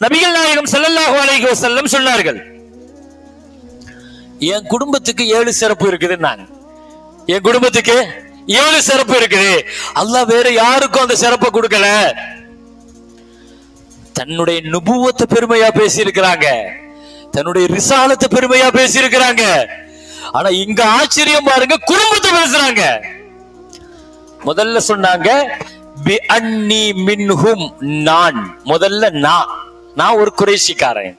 நபிகள் நாயகம் ஸல்லல்லாஹு அலைகோ செல்லம் சொன்னார்கள் என் குடும்பத்துக்கு ஏழு சிறப்பு இருக்குது நான் என் குடும்பத்துக்கு ஏழு சிறப்பு இருக்குது. அல்லாஹ் வேற யாருக்கும் அந்த சிறப்பை கொடுக்கல. தன்னுடைய நுபுவத்தை பெருமையா பேசி இருக்கிறாங்க தன்னுடைய ரிசாலத்தை பெருமையா பேசி இருக்கிறாங்க ஆனா இங்க ஆச்சரியம் பாருங்க குடும்பத்தை பேசுறாங்க. முதல்ல சொன்னாங்க பி அன்னி மின்ஹும் நான். முதல்ல நான். நான் ஒரு குறைஷிக்காரன்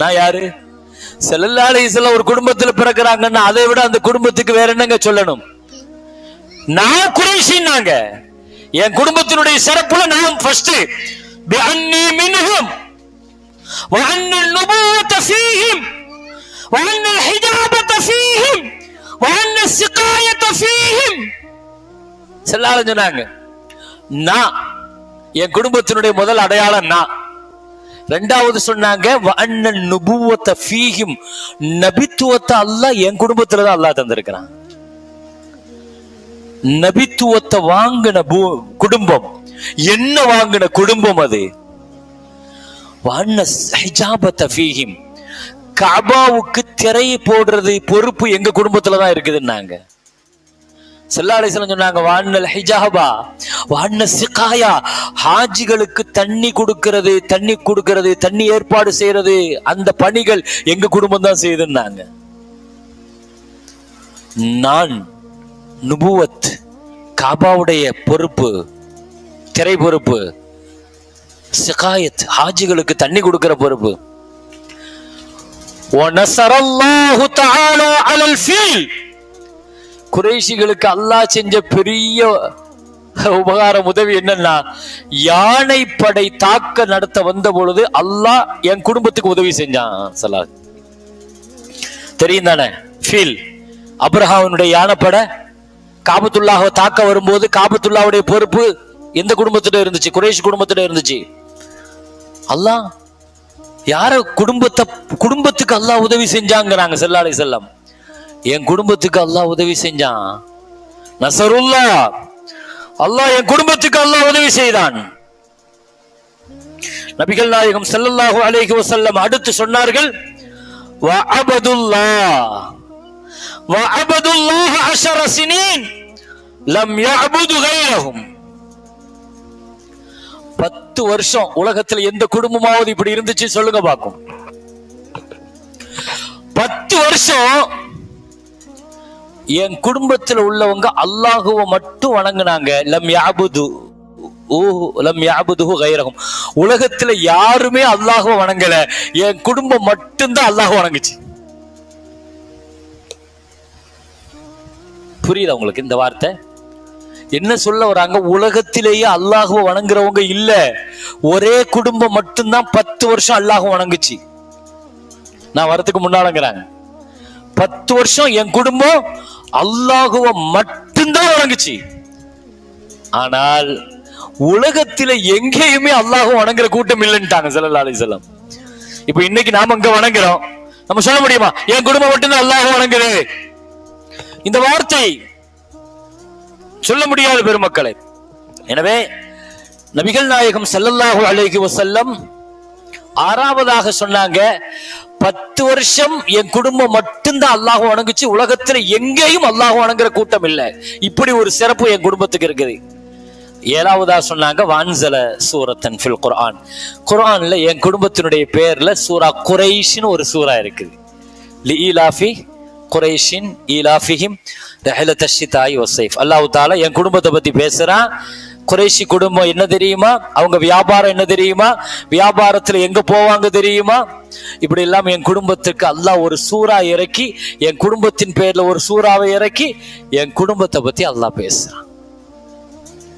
நான் யாரு செல்லல்லாலே சில ஒரு குடும்பத்துல பிறக்கிறாங்கன்னா அதை விட அந்த குடும்பத்துக்கு வேற என்னங்க சொல்லணும் நான் குறைஷின்னாங்க என் குடும்பத்தினுடைய சிறப்புல நான் ஃபர்ஸ்ட் பி அன்னி மின்ஹும் وأن النبوة فيهم وأن الحجابة فيهم وأن السقاية فيهم செல்லாலும் சொன்னாங்க நான் என் குடும்பத்தினுடைய முதல் அடையாளம் நான் ரெண்டாவது சொன்னாங்க வஅன்ன நுபுவத்த ஃபீஹிம். நபித்துவத்தை அல்லாஹ் என் குடும்பத்துல தான் அல்லாஹ் தந்திருக்கிறான். நபித்துவத்தை வாங்கின பூ- குடும்பம். என்ன வாங்கின குடும்பம் அது? காபாவுக்கு திரையை ஃபீஹிம். கபாவுக்கு போடுறது பொறுப்பு எங்க குடும்பத்துல தான் இருக்குதுன்னாங்க. செல்லாடை சொன்னாங்க வாண்ணல் ஹிஜாபா வாண்ண சிகாயா ஹாஜிகளுக்கு தண்ணி கொடுக்கிறது தண்ணி கொடுக்கிறது தண்ணி ஏற்பாடு செய்யறது அந்த பணிகள் எங்க குடும்பம் தான் செய்துன்னாங்க நான் நுபுவத் காபாவுடைய பொறுப்பு திரை பொறுப்பு சிகாயத் ஹாஜிகளுக்கு தண்ணி கொடுக்கிற பொறுப்பு. ஒனசரல்லாஹு தஆலா அலல் ஃபீல். குறைஷிகளுக்கு அல்லாஹ் செஞ்ச பெரிய உபகாரம் உதவி என்னன்னா யானை படை தாக்க நடத்த வந்த பொழுது அல்லாஹ் என் குடும்பத்துக்கு உதவி செஞ்சான் சலா தெரியும் தானே? ஃபீல். அப்ரஹாவனுடைய யானைப்படை காபத்துல்லாக தாக்க வரும்போது காபத்துல்லாவுடைய பொறுப்பு எந்த குடும்பத்திட இருந்துச்சு? குறைஷ் குடும்பத்திட இருந்துச்சு. அல்லாஹ் யார குடும்பத்தை குடும்பத்துக்கு அல்லாஹ் உதவி செஞ்சாங்கிறாங்க செல்லாலை செல்லம் என் குடும்பத்துக்கு அல்லாஹ் உதவி செஞ்சான். நசருல்லா. அல்லாஹ் என் குடும்பத்துக்கு அல்லாஹ் உதவி செய்தான். நபிகள் நாயகம் செல்லல்லாஹு அலைஹி வசல்லம் அடுத்து சொன்னார்கள் வஅபதுல்லாஹ் அபதுல்லாஹ். அஷர சினீன். லம் யஅபுது கைரஹும். பத்து வருஷம் உலகத்துல எந்த குடும்பமாவது இப்படி இருந்துச்சு சொல்லுங்க பார்க்கும் பத்து வருஷம் என் குடும்பத்தில் உள்ளவங்க அல்லாஹுவ மட்டும் வணங்குனாங்க. லம் யாபுது கைரகம் உலகத்துல யாருமே அல்லாஹுவ வணங்கல. என் குடும்பம் மட்டும்தான் அல்லாஹ் வணங்குச்சு. புரியுதா உங்களுக்கு இந்த வார்த்தை? என்ன சொல்ல வராங்க? உலகத்திலேயே அல்லாஹுவ வணங்குறவங்க இல்ல. ஒரே குடும்பம் மட்டும்தான் பத்து வருஷம் அல்லாஹுவ வணங்குச்சு. நான் வரதுக்கு முன்னாலங்கிறாங்க. பத்து வருஷம் என் குடும்பம் அல்லாஹுவ மட்டும்தான் வணங்குச்சு. ஆனால் உலகத்தில எங்கேயுமே அல்லாஹ் வணங்குற கூட்டம் இல்லைன்ட்டாங்க ஸல்லல்லாஹு அலிசல்லாம் இப்ப இப்போ இன்னைக்கு நாம அங்க வணங்குறோம். நம்ம சொல்ல முடியுமா? என் குடும்பம் மட்டும்தான் அல்லாஹ் வணங்குது. இந்த வார்த்தை சொல்ல முடியாத பெருமக்களை. எனவே நபிகள் நாயகம் செல்லல்லாஹு அலைஹி வசல்லம் ஆறாவதாக சொன்னாங்க பத்து வருஷம் என் குடும்பம் மட்டும்தான் அல்லாஹ் வணங்குச்சு உலகத்துல எங்கேயும் அல்லாஹ் வணங்குற கூட்டம் இல்லை. இப்படி ஒரு சிறப்பு என் குடும்பத்துக்கு இருக்குது. ஏழாவதா சொன்னாங்க வான்சல சூரத்தன் ஃபில் குரான் குரான்ல என் குடும்பத்தினுடைய பேர்ல சூரா குறைஷின்னு ஒரு சூரா இருக்குது. லி ஈலாஃபி குரைஷின் ஈலாஃபிஹிம் ரஹலத் ஷிதாய் ஒசைஃப் அல்லாஹ் தாலா என் குடும்பத்தை பத்தி பேசுறான். குறைஷி குடும்பம் என்ன தெரியுமா? அவங்க வியாபாரம் என்ன தெரியுமா? வியாபாரத்துல எங்க போவாங்க தெரியுமா? இப்படி எல்லாம் என் குடும்பத்துக்கு அல்லாஹ் ஒரு சூறா இறக்கி என் குடும்பத்தின் பேர்ல ஒரு சூறாவை இறக்கி என் குடும்பத்தை பத்தி அல்லாஹ் பேசுறான்.